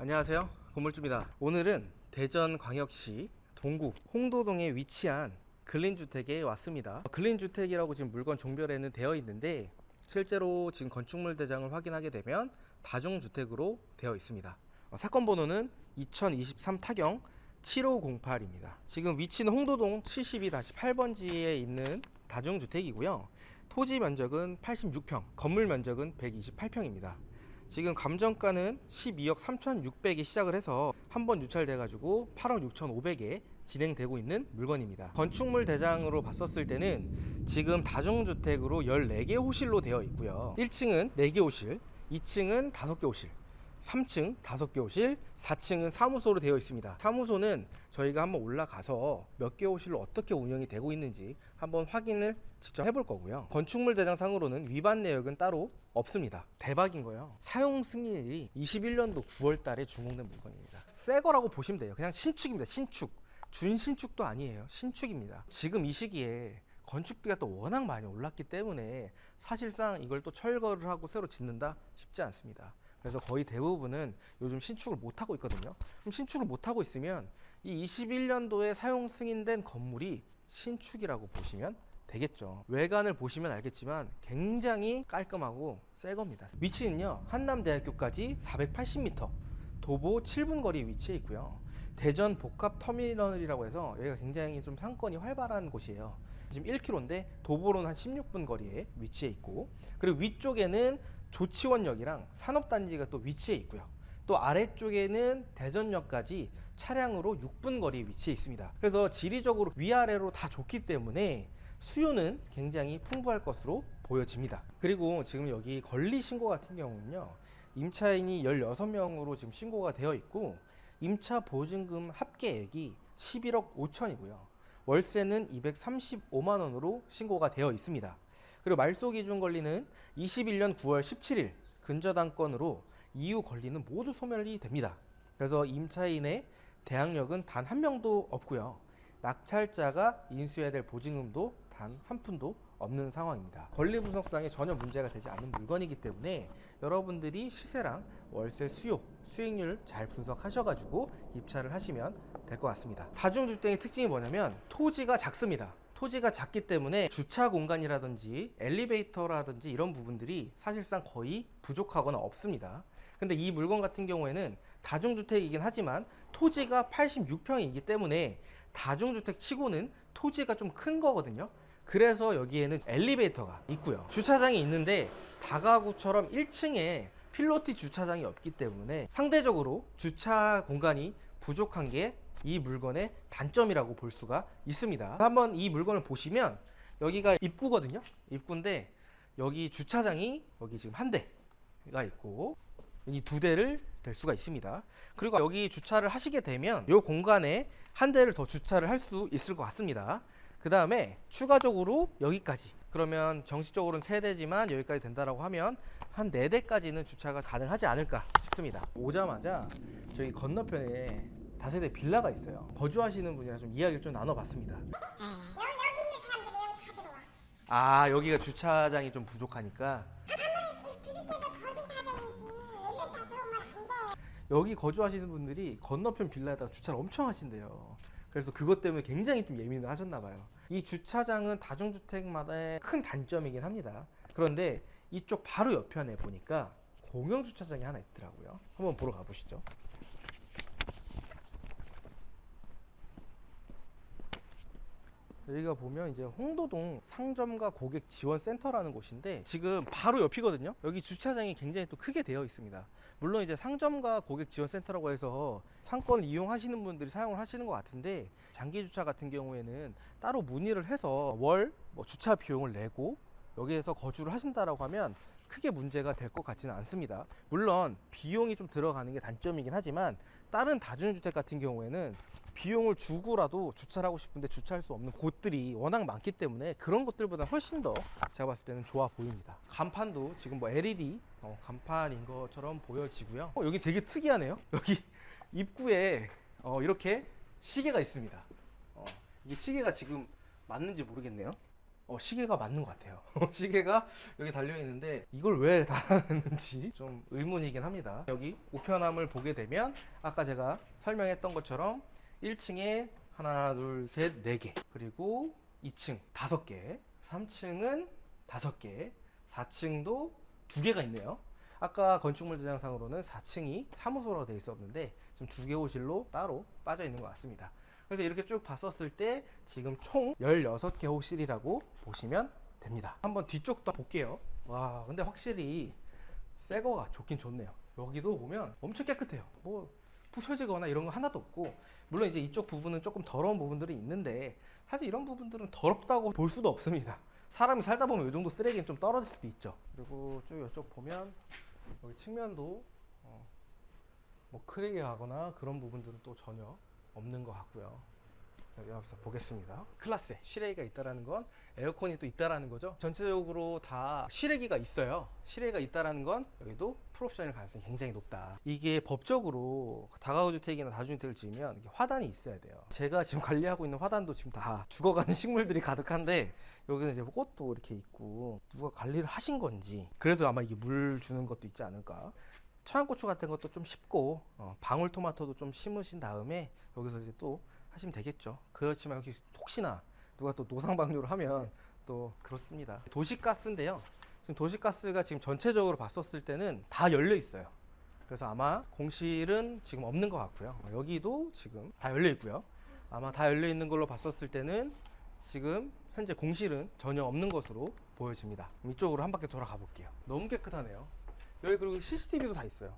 안녕하세요. 건물주입니다. 오늘은 대전광역시 동구 홍도동에 위치한 근린주택에 왔습니다. 근린주택이라고 지금 물건 종별에는 되어 있는데 실제로 지금 건축물 대장을 확인하게 되면 다중주택으로 되어 있습니다. 어, 사건 번호는 2023 타경 7508입니다. 지금 위치는 홍도동 72-8번지에 있는 다중주택이고요. 토지 면적은 86평, 건물 면적은 128평입니다. 지금 감정가는 12억 3,600에 시작을 해서 한 번 유찰돼 가지고 8억 6,500에 진행되고 있는 물건입니다. 건축물 대장으로 봤었을 때는 지금 다중주택으로 14개 호실로 되어 있고요. 1층은 4개 호실, 2층은 5개 호실, 3층 5개 호실, 4층은 사무소로 되어 있습니다. 사무소는 저희가 한번 올라가서 몇 개 호실로 어떻게 운영이 되고 있는지 한번 확인을 직접 해볼 거고요. 건축물 대장상으로는 위반 내역은 따로 없습니다. 대박인 거예요. 사용 승인일이 21년도 9월 달에 준공된 물건입니다. 새 거라고 보시면 돼요. 그냥 신축입니다. 신축. 준신축도 아니에요. 신축입니다. 지금 이 시기에 건축비가 또 워낙 많이 올랐기 때문에 사실상 이걸 또 철거를 하고 새로 짓는다 쉽지 않습니다. 그래서 거의 대부분은 요즘 신축을 못 하고 있거든요. 그럼 신축을 못 하고 있으면 이 21년도에 사용 승인된 건물이 신축이라고 보시면 되겠죠. 외관을 보시면 알겠지만 굉장히 깔끔하고 새 겁니다. 위치는요. 한남대학교까지 480m, 도보 7분 거리 위치해 있고요. 대전 복합 터미널이라고 해서 여기가 굉장히 좀 상권이 활발한 곳이에요. 지금 1km인데 도보로는 한 16분 거리에 위치해 있고 그리고 위쪽에는 조치원역이랑 산업단지가 또 위치해 있고요. 또 아래쪽에는 대전역까지 차량으로 6분 거리 위치해 있습니다. 그래서 지리적으로 위아래로 다 좋기 때문에 수요는 굉장히 풍부할 것으로 보여집니다. 그리고 지금 여기 권리 신고 같은 경우는요. 임차인이 16명으로 지금 신고가 되어 있고 임차 보증금 합계액이 11억 5천이고요. 월세는 235만 원으로 신고가 되어 있습니다. 그리고 말소 기준 권리는 21년 9월 17일 근저당권으로 이후 권리는 모두 소멸이 됩니다. 그래서 임차인의 대항력은 단 한 명도 없고요. 낙찰자가 인수해야 될 보증금도 단 한 푼도 없는 상황입니다. 권리 분석상에 전혀 문제가 되지 않는 물건이기 때문에 여러분들이 시세랑 월세 수요, 수익률 잘 분석하셔가지고 입찰을 하시면 될 것 같습니다. 다중주택의 특징이 뭐냐면 토지가 작습니다. 토지가 작기 때문에 주차 공간이라든지 엘리베이터라든지 이런 부분들이 사실상 거의 부족하거나 없습니다. 근데 이 물건 같은 경우에는 다중주택이긴 하지만 토지가 86평이기 때문에 다중주택 치고는 토지가 좀 큰 거거든요. 그래서 여기에는 엘리베이터가 있고요. 주차장이 있는데 다가구처럼 1층에 필로티 주차장이 없기 때문에 상대적으로 주차 공간이 부족한 게 이 물건의 단점이라고 볼 수가 있습니다. 한번 이 물건을 보시면 여기가 입구거든요. 입구인데 여기 주차장이 여기 지금 한 대가 있고 이두 대를 댈 수가 있습니다. 그리고 여기 주차를 하시게 되면 이 공간에 한 대를 더 주차를 할 수 있을 것 같습니다. 그 다음에 추가적으로 여기까지 그러면 정식적으로는 세 대지만 여기까지 된다라고 하면 한 네 대까지는 주차가 가능하지 않을까 싶습니다. 오자마자 저기 건너편에 다세대 빌라가 있어요. 거주하시는 분이랑 좀 이야기를 좀 나눠봤습니다. 여기 여기 있는 사람들이 여기 다 들어와. 아 여기가 주차장이 좀 부족하니까 돼. 여기 거주하시는 분들이 건너편 빌라에다가 주차를 엄청 하신대요. 그래서 그것 때문에 굉장히 좀 예민을 하셨나 봐요. 이 주차장은 다중주택마다의 큰 단점이긴 합니다. 그런데 이쪽 바로 옆편에 보니까 공영 주차장이 하나 있더라고요. 한번 보러 가보시죠. 여기가 보면 이제 홍도동 상점과 고객 지원 센터라는 곳인데 지금 바로 옆이거든요. 여기 주차장이 굉장히 또 크게 되어 있습니다. 물론 이제 상점과 고객 지원 센터라고 해서 상권을 이용하시는 분들이 사용을 하시는 것 같은데 장기 주차 같은 경우에는 따로 문의를 해서 월 뭐 주차 비용을 내고 여기에서 거주를 하신다라고 하면 크게 문제가 될 것 같지는 않습니다. 물론 비용이 좀 들어가는 게 단점이긴 하지만 다른 다중주택 같은 경우에는 비용을 주고라도 주차를 하고 싶은데 주차할 수 없는 곳들이 워낙 많기 때문에 그런 것들보다 훨씬 더 제가 봤을 때는 좋아 보입니다. 간판도 지금 뭐 LED 어, 간판인 것처럼 보여지고요. 어, 여기 되게 특이하네요. 여기 입구에 어, 이렇게 시계가 있습니다. 어, 이게 시계가 지금 맞는지 모르겠네요. 어, 시계가 맞는 것 같아요. 시계가 여기 달려 있는데 이걸 왜 달았는지 좀 의문이긴 합니다. 여기 우편함을 보게 되면 아까 제가 설명했던 것처럼 1층에 하나, 둘, 셋, 네 개. 그리고 2층 다섯 개. 3층은 다섯 개. 4층도 두 개가 있네요. 아까 건축물 대장상으로는 4층이 사무소로 되어 있었는데 지금 두 개 호실로 따로 빠져 있는 것 같습니다. 그래서 이렇게 쭉 봤었을 때 지금 총 16개 호실이라고 보시면 됩니다. 한번 뒤쪽도 볼게요. 와, 근데 확실히 새 거가 좋긴 좋네요. 여기도 보면 엄청 깨끗해요. 뭐 부셔지거나 이런 거 하나도 없고 물론 이제 이쪽 부분은 조금 더러운 부분들이 있는데 사실 이런 부분들은 더럽다고 볼 수도 없습니다. 사람이 살다 보면 이 정도 쓰레기는 좀 떨어질 수도 있죠. 그리고 쭉 이쪽 보면 여기 측면도 어, 뭐 크랙이하거나 그런 부분들은 또 전혀 없는 것 같고요. 여기 앞서 보겠습니다. 클라스에 실외기가 있다라는 건 에어컨이 또 있다라는 거죠. 전체적으로 다 실외기가 있어요. 실외기가 있다라는 건 여기도 풀옵션일 가능성이 굉장히 높다. 이게 법적으로 다가구 주택이나 다중주택을 지으면 화단이 있어야 돼요. 제가 지금 관리하고 있는 화단도 지금 다 죽어가는 식물들이 가득한데 여기는 이제 꽃도 이렇게 있고 누가 관리를 하신 건지 그래서 아마 이게 물 주는 것도 있지 않을까. 청양고추 같은 것도 좀 심고 어, 방울토마토도 좀 심으신 다음에 여기서 이제 또 하시면 되겠죠. 그렇지만 여기 혹시나 누가 또 노상방뇨를 하면 또 그렇습니다. 도시가스인데요. 지금 도시가스가 지금 전체적으로 봤었을 때는 다 열려 있어요. 그래서 아마 공실은 지금 없는 것 같고요. 어, 여기도 지금 다 열려 있고요. 아마 다 열려 있는 걸로 봤었을 때는 지금 현재 공실은 전혀 없는 것으로 보여집니다. 이쪽으로 한 바퀴 돌아가 볼게요. 너무 깨끗하네요. 여기 그리고 CCTV도 다 있어요.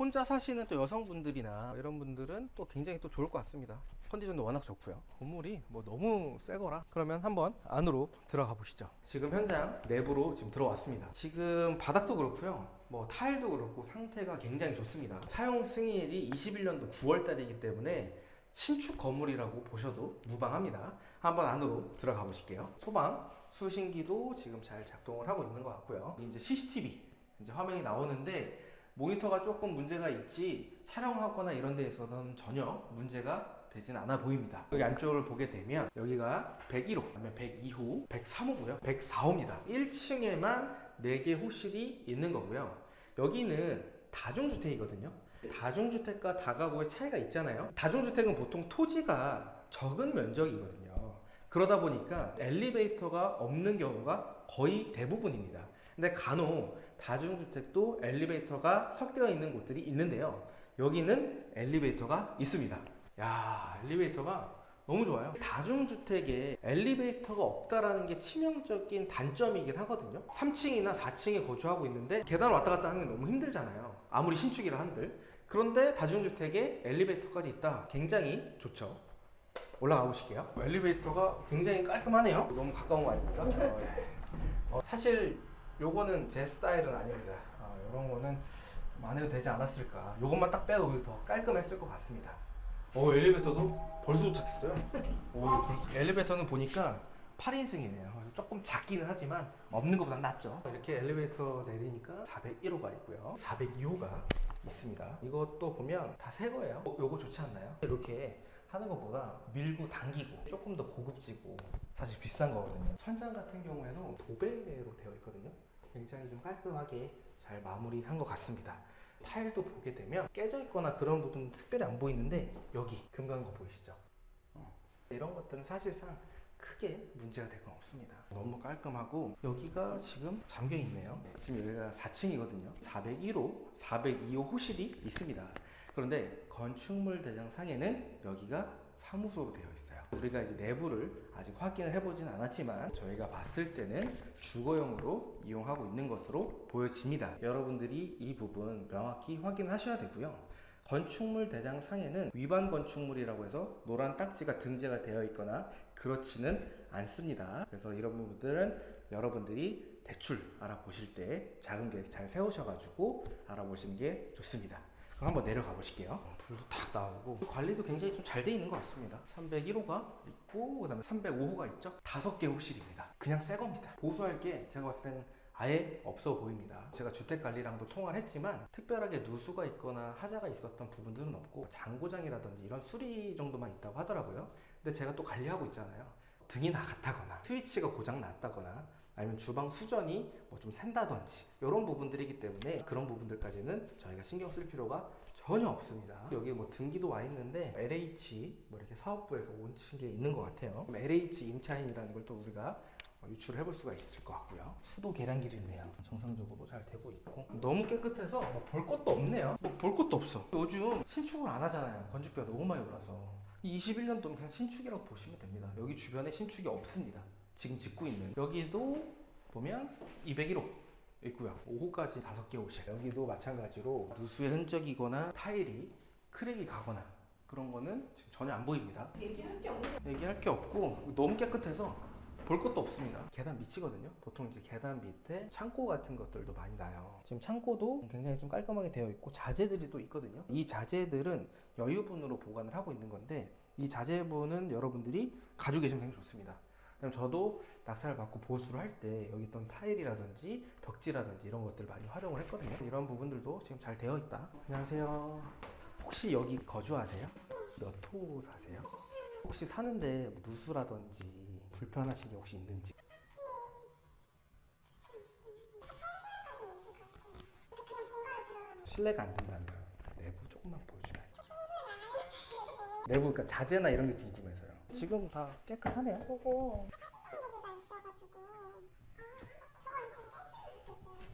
혼자 사시는 또 여성분들이나 이런 분들은 또 굉장히 또 좋을 것 같습니다. 컨디션도 워낙 좋고요. 건물이 뭐 너무 새거라. 그러면 한번 안으로 들어가 보시죠. 지금 현장 내부로 지금 들어왔습니다. 지금 바닥도 그렇고요. 뭐 타일도 그렇고 상태가 굉장히 좋습니다. 사용 승인일이 21년도 9월 달이기 때문에 신축 건물이라고 보셔도 무방합니다. 한번 안으로 들어가 보실게요. 소방, 수신기도 지금 잘 작동을 하고 있는 것 같고요. 이제 CCTV 이제 화면이 나오는데 모니터가 조금 문제가 있지 촬영하거나 이런 데에서는 전혀 문제가 되진 않아 보입니다. 여기 안쪽을 보게 되면 여기가 101호, 그다음에 102호, 103호고요. 104호입니다. 1층에만 4개 호실이 있는 거고요. 여기는 다중주택이거든요. 다중주택과 다가구의 차이가 있잖아요. 다중주택은 보통 토지가 적은 면적이거든요. 그러다 보니까 엘리베이터가 없는 경우가 거의 대부분입니다. 근데 간혹 다중주택도 엘리베이터가 섞여 있는 곳들이 있는데요. 여기는 엘리베이터가 있습니다. 야, 엘리베이터가 너무 좋아요. 다중주택에 엘리베이터가 없다라는 게 치명적인 단점이긴 하거든요. 3층이나 4층에 거주하고 있는데 계단 왔다 갔다 하는 게 너무 힘들잖아요. 아무리 신축이라 한들. 그런데 다중주택에 엘리베이터까지 있다. 굉장히 좋죠. 올라가 보실게요. 엘리베이터가 굉장히 깔끔하네요. 너무 가까운 거 아닙니까? 어, 예. 어, 사실 요거는 제 스타일은 아닙니다. 어, 이런 거는 안 해도 되지 않았을까. 요것만 딱 빼도 오히려 더 깔끔했을 것 같습니다. 오 엘리베이터도 벌써 도착했어요. 오 엘리베이터는 보니까 8인승이네요. 그래서 조금 작기는 하지만 없는 것보다 낫죠. 이렇게 엘리베이터 내리니까 401호가 있고요. 402호가 있습니다. 이것도 보면 다 새 거예요. 어, 요거 좋지 않나요? 이렇게 하는 것보다 밀고 당기고 조금 더 고급지고 사실 비싼 거거든요. 천장 같은 경우에도 도배로 되어 있거든요. 굉장히 좀 깔끔하게 잘 마무리한 것 같습니다. 타일도 보게 되면 깨져 있거나 그런 부분 특별히 안 보이는데 여기 금간 거 보이시죠? 어. 이런 것들은 사실상 크게 문제가 될 건 없습니다. 너무 깔끔하고 여기가 지금 잠겨 있네요. 네, 지금 여기가 4층이거든요. 401호, 402호 호실이 있습니다. 그런데 건축물 대장상에는 여기가 사무소로 되어 있어요. 우리가 이제 내부를 아직 확인을 해보진 않았지만 저희가 봤을 때는 주거용으로 이용하고 있는 것으로 보여집니다. 여러분들이 이 부분 명확히 확인을 하셔야 되고요. 건축물 대장 상에는 위반 건축물이라고 해서 노란 딱지가 등재가 되어 있거나 그렇지는 않습니다. 그래서 이런 부분들은 여러분들이 대출 알아보실 때 작은 계획 잘 세우셔가지고 알아보시는 게 좋습니다. 그럼 한번 내려가 보실게요. 어, 불도 탁 나오고 관리도 굉장히 좀 잘 돼 있는 것 같습니다. 301호가 있고 그다음에 305호가 있죠. 다섯 개 호실입니다. 그냥 새 겁니다. 보수할 게 제가 봤을 때는 아예 없어 보입니다. 제가 주택관리랑도 통화를 했지만 특별하게 누수가 있거나 하자가 있었던 부분들은 없고 장고장이라든지 이런 수리 정도만 있다고 하더라고요. 근데 제가 또 관리하고 있잖아요. 등이 나갔다거나 스위치가 고장 났다거나 아니면 주방 수전이 뭐 좀 샌다든지 이런 부분들이기 때문에 그런 부분들까지는 저희가 신경 쓸 필요가 전혀 없습니다. 여기 뭐 등기도 와 있는데 LH 뭐 이렇게 사업부에서 온 게 있는 것 같아요. LH 임차인이라는 걸 또 우리가 어, 유출을 해볼 수가 있을 것 같고요. 수도 계량기도 있네요. 정상적으로 잘 되고 있고 너무 깨끗해서 뭐 볼 것도 없네요. 뭐 볼 것도 없어. 요즘 신축을 안 하잖아요. 건축비가 너무 많이 올라서 이 21년도는 그냥 신축이라고 보시면 됩니다. 여기 주변에 신축이 없습니다. 지금 짓고 있는 여기도 보면 201호 있고요. 5호까지 5개 호실. 여기도 마찬가지로 누수의 흔적이거나 타일이 크랙이 가거나 그런 거는 지금 전혀 안 보입니다. 얘기할 게 없는 얘기할 게 없고 너무 깨끗해서 볼 것도 없습니다. 계단 밑이거든요. 보통 이제 계단 밑에 창고 같은 것들도 많이 나요. 지금 창고도 굉장히 좀 깔끔하게 되어 있고 자재들이 또 있거든요. 이 자재들은 여유분으로 보관을 하고 있는 건데 이 자재분은 여러분들이 가지고 계시면 굉장히 좋습니다. 왜냐면 저도 낙찰을 받고 보수를 할 때 여기 있던 타일이라든지 벽지라든지 이런 것들 많이 활용을 했거든요. 이런 부분들도 지금 잘 되어 있다. 안녕하세요. 혹시 여기 거주하세요? 몇 호 사세요? 혹시 사는데 뭐 누수라든지 불편하신 게 혹시 있는지 실내가 안 된다면 내부 조금만 보여주나요? 내부 그러니까 자재나 이런 게 궁금해서요. 지금 다 깨끗하네요. 있어가지고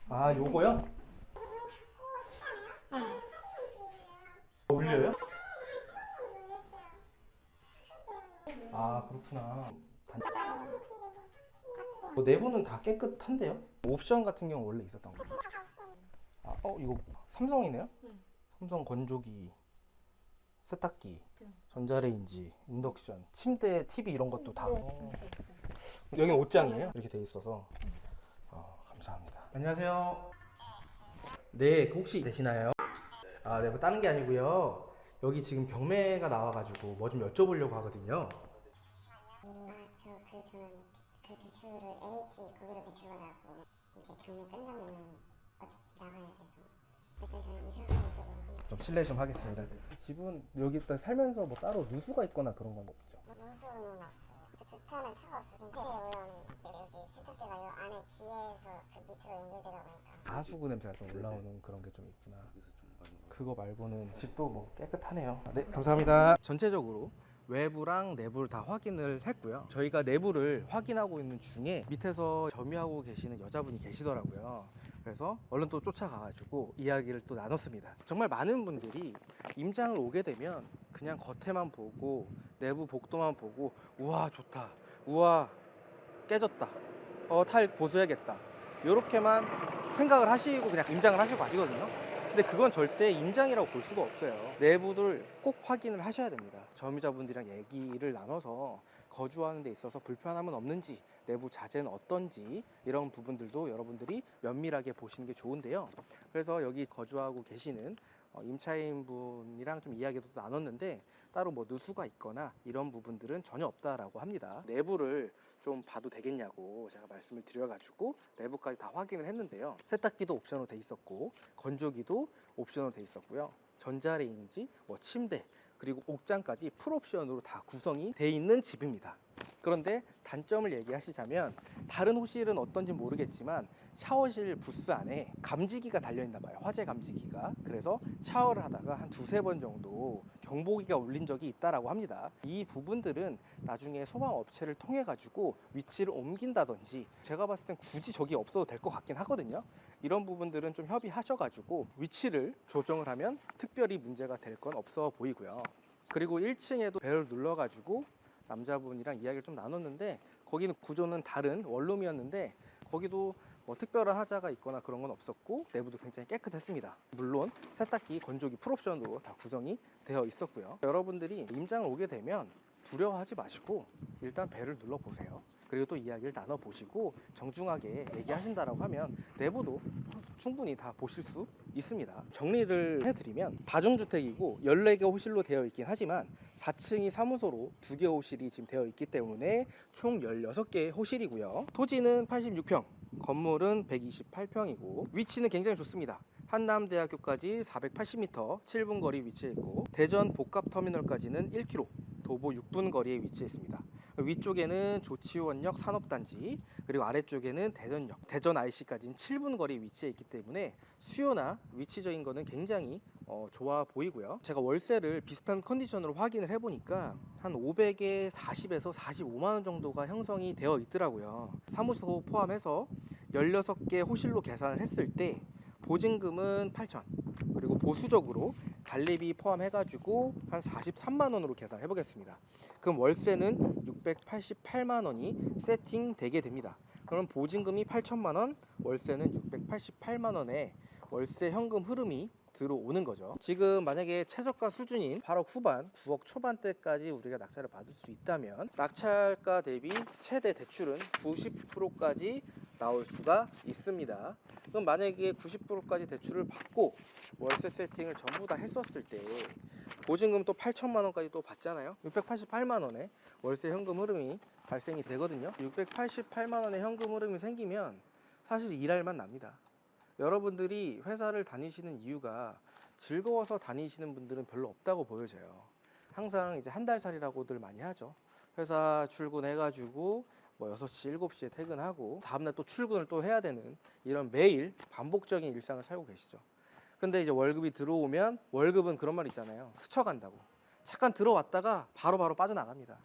아 요거요? 울려요? 아 그렇구나. 단... 뭐 내부는 다 깨끗한데요? 옵션 같은 경우 원래 있었던 거. 아, 어 이거 삼성이네요? 응. 삼성 건조기, 세탁기, 응. 전자레인지, 인덕션, 침대, TV 이런 것도 다. 네. 어. 여기 옷장이에요? 이렇게 돼 있어서. 어, 감사합니다. 안녕하세요. 네, 그 혹시 되시나요? 아, 네, 뭐 다른 게 아니고요. 여기 지금 경매가 나와가지고 뭐 좀 여쭤보려고 하거든요. 저는 그 대출을 LH 거기로 대출을 하고 이제 경매 끝나면 어차피 나가야 돼서 좀 실례 좀 하겠습니다. 집은 여기 다 살면서 뭐 따로 누수가 있거나 그런 건 없죠. 무수는 없어요. 저 주차는 차가 없어서 밑에 올라오는 여기 세탁기가 요 안에 뒤에서 그 밑으로 연결되다 보니까 가수구 냄새가 좀 올라오는 그런 게 좀 있구나. 그거 말고는 집도 뭐 깨끗하네요. 네, 감사합니다. 전체적으로 외부랑 내부를 다 확인을 했고요. 저희가 내부를 확인하고 있는 중에 밑에서 점유하고 계시는 여자분이 계시더라고요. 그래서 얼른 또 쫓아가가지고 이야기를 또 나눴습니다. 정말 많은 분들이 임장을 오게 되면 그냥 겉에만 보고 내부 복도만 보고 우와 좋다, 우와 깨졌다, 어 타일 보수해야겠다 이렇게만 생각을 하시고 그냥 임장을 하시고 가시거든요. 근데 그건 절대 임장이라고 볼 수가 없어요. 내부를 꼭 확인을 하셔야 됩니다. 점유자분들이랑 얘기를 나눠서 거주하는 데 있어서 불편함은 없는지, 내부 자재는 어떤지 이런 부분들도 여러분들이 면밀하게 보시는 게 좋은데요. 그래서 여기 거주하고 계시는 어, 임차인 분이랑 좀 이야기도 나눴는데 따로 뭐 누수가 있거나 이런 부분들은 전혀 없다라고 합니다. 내부를 좀 봐도 되겠냐고 제가 말씀을 드려가지고 내부까지 다 확인을 했는데요. 세탁기도 옵션으로 돼 있었고 건조기도 옵션으로 돼 있었고요. 전자레인지, 뭐 침대 그리고 옥장까지 풀옵션으로 다 구성이 돼 있는 집입니다. 그런데 단점을 얘기하시자면 다른 호실은 어떤지 모르겠지만 샤워실 부스 안에 감지기가 달려 있나 봐요. 화재 감지기가. 그래서 샤워를 하다가 한 두세 번 정도 경보기가 울린 적이 있다라고 합니다. 이 부분들은 나중에 소방 업체를 통해 가지고 위치를 옮긴다든지 제가 봤을 땐 굳이 저기 없어도 될 것 같긴 하거든요. 이런 부분들은 좀 협의하셔 가지고 위치를 조정을 하면 특별히 문제가 될 건 없어 보이고요. 그리고 1층에도 벨을 눌러 가지고 남자분이랑 이야기를 좀 나눴는데 거기는 구조는 다른 원룸이었는데 거기도 뭐 특별한 하자가 있거나 그런 건 없었고 내부도 굉장히 깨끗했습니다. 물론 세탁기, 건조기 풀옵션으로 다 구성이 되어 있었고요. 여러분들이 임장을 오게 되면 두려워하지 마시고 일단 배를 눌러 보세요. 그리고 또 이야기를 나눠 보시고 정중하게 얘기하신다라고 하면 내부도 충분히 다 보실 수 있습니다. 정리를 해드리면 다중주택이고 14개 호실로 되어 있긴 하지만 4층이 사무소로 2개 호실이 지금 되어 있기 때문에 총 16개의 호실이고요. 토지는 86평, 건물은 128평이고 위치는 굉장히 좋습니다. 한남대학교까지 480m 7분 거리 위치해 있고 대전 복합터미널까지는 1km 도보 6분 거리에 위치해 있습니다. 위쪽에는 조치원역 산업단지 그리고 아래쪽에는 대전역, 대전 IC까지는 7분 거리 위치해 있기 때문에 수요나 위치적인 거는 굉장히 어, 좋아 보이고요. 제가 월세를 비슷한 컨디션으로 확인을 해보니까 한 500에 40에서 45만 원 정도가 형성이 되어 있더라고요. 사무소 포함해서 16개 호실로 계산을 했을 때 보증금은 8천 그리고 보수적으로 관리비 포함해가지고 한 43만 원으로 계산해 보겠습니다. 그럼 월세는 688만 원이 세팅되게 됩니다. 그럼 보증금이 8천만 원, 월세는 688만 원에 월세 현금 흐름이 들어오는 거죠. 지금 만약에 최저가 수준인 8억 후반, 9억 초반대까지 우리가 낙찰을 받을 수 있다면 낙찰가 대비 최대 대출은 90%까지 나올 수가 있습니다. 그럼 만약에 90%까지 대출을 받고 월세 세팅을 전부 다 했었을 때 보증금 또 8천만 원까지 또 받잖아요. 688만 원에 월세 현금 흐름이 발생이 되거든요. 688만 원의 현금 흐름이 생기면 사실 일할만 납니다. 여러분들이 회사를 다니시는 이유가 즐거워서 다니시는 분들은 별로 없다고 보여져요. 항상 이제 한 달 살이라고들 많이 하죠. 회사 출근해가지고 뭐 6시, 7시에 퇴근하고 다음날 또 출근을 또 해야 되는 이런 매일 반복적인 일상을 살고 계시죠. 근데 이제 월급이 들어오면 월급은 그런 말 있잖아요. 스쳐간다고. 잠깐 들어왔다가 바로바로 빠져나갑니다.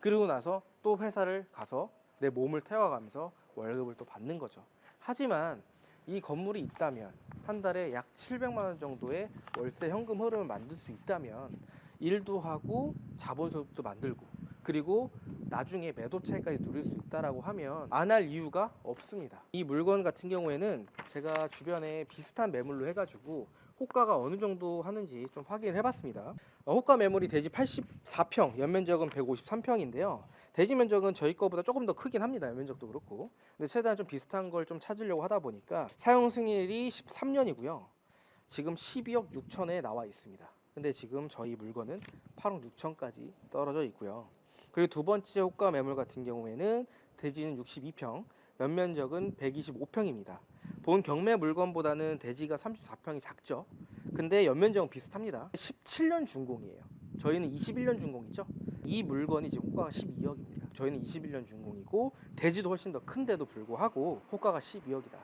그리고 나서 또 회사를 가서 내 몸을 태워가면서 월급을 또 받는 거죠. 하지만 이 건물이 있다면 한 달에 약 700만 원 정도의 월세 현금 흐름을 만들 수 있다면 일도 하고 자본 소득도 만들고 그리고 나중에 매도 차익까지 누릴 수 있다라고 하면 안 할 이유가 없습니다. 이 물건 같은 경우에는 제가 주변에 비슷한 매물로 해가지고 호가가 어느 정도 하는지 좀 확인을 해봤습니다. 어, 호가 매물이 대지 84평, 연면적은 153평인데요. 대지 면적은 저희 거보다 조금 더 크긴 합니다. 연면적도 그렇고. 근데 최대한 좀 비슷한 걸 좀 찾으려고 하다 보니까 사용 승일이 13년이고요. 지금 12억 6천에 나와 있습니다. 근데 지금 저희 물건은 8억 6천까지 떨어져 있고요. 그리고 두 번째 호가 매물 같은 경우에는 대지는 62평, 연면적은 125평입니다. 본 경매 물건보다는 대지가 34평이 작죠. 근데 연면적은 비슷합니다. 17년 준공이에요. 저희는 21년 준공이죠. 이 물건이 지금 호가가 12억입니다. 저희는 21년 준공이고 대지도 훨씬 더 큰데도 불구하고 호가가 12억이다.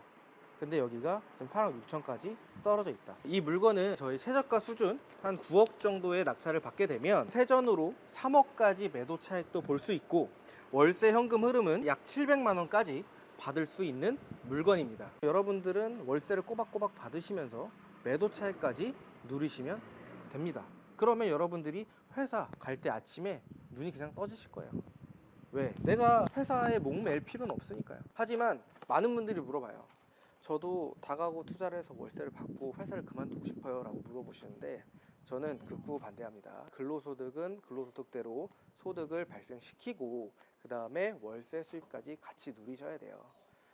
근데 여기가 지금 8억 6천까지 떨어져 있다. 이 물건은 저희 최저가 수준 한 9억 정도의 낙찰을 받게 되면 세전으로 3억까지 매도 차익도 볼 수 있고 월세 현금 흐름은 약 700만 원까지 받을 수 있는 물건입니다. 여러분들은 월세를 꼬박꼬박 받으시면서 매도 차익까지 누리시면 됩니다. 그러면 여러분들이 회사 갈 때 아침에 눈이 그냥 떠지실 거예요. 왜? 내가 회사에 목매일 필요는 없으니까요. 하지만 많은 분들이 물어봐요. 저도 다가구 투자를 해서 월세를 받고 회사를 그만두고 싶어요 라고 물어보시는데 저는 극구 반대합니다. 근로소득은 근로소득대로 소득을 발생시키고 그 다음에 월세 수입까지 같이 누리셔야 돼요.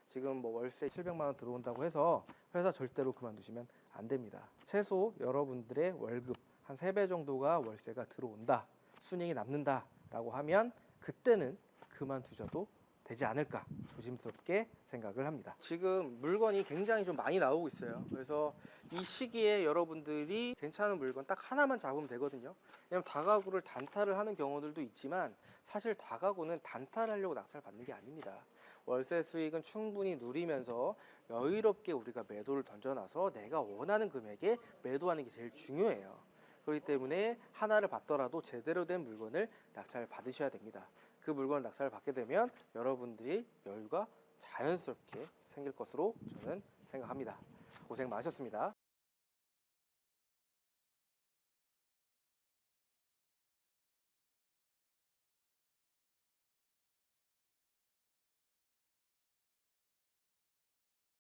지금 뭐 월세 700만 원 들어온다고 해서 회사 절대로 그만두시면 안 됩니다. 최소 여러분들의 월급 한 3배 정도가 월세가 들어온다. 순익이 남는다 라고 하면 그때는 그만두셔도 되지 않을까 조심스럽게 생각을 합니다. 지금 물건이 굉장히 좀 많이 나오고 있어요. 그래서 이 시기에 여러분들이 괜찮은 물건 딱 하나만 잡으면 되거든요. 왜냐면 다가구를 단타를 하는 경우들도 있지만 사실 다가구는 단타를 하려고 낙찰 받는 게 아닙니다. 월세 수익은 충분히 누리면서 여유롭게 우리가 매도를 던져놔서 내가 원하는 금액에 매도하는 게 제일 중요해요. 그렇기 때문에 하나를 받더라도 제대로 된 물건을 낙찰 받으셔야 됩니다. 그 물건을 낙찰을 받게 되면 여러분들이 여유가 자연스럽게 생길 것으로 저는 생각합니다. 고생 많으셨습니다.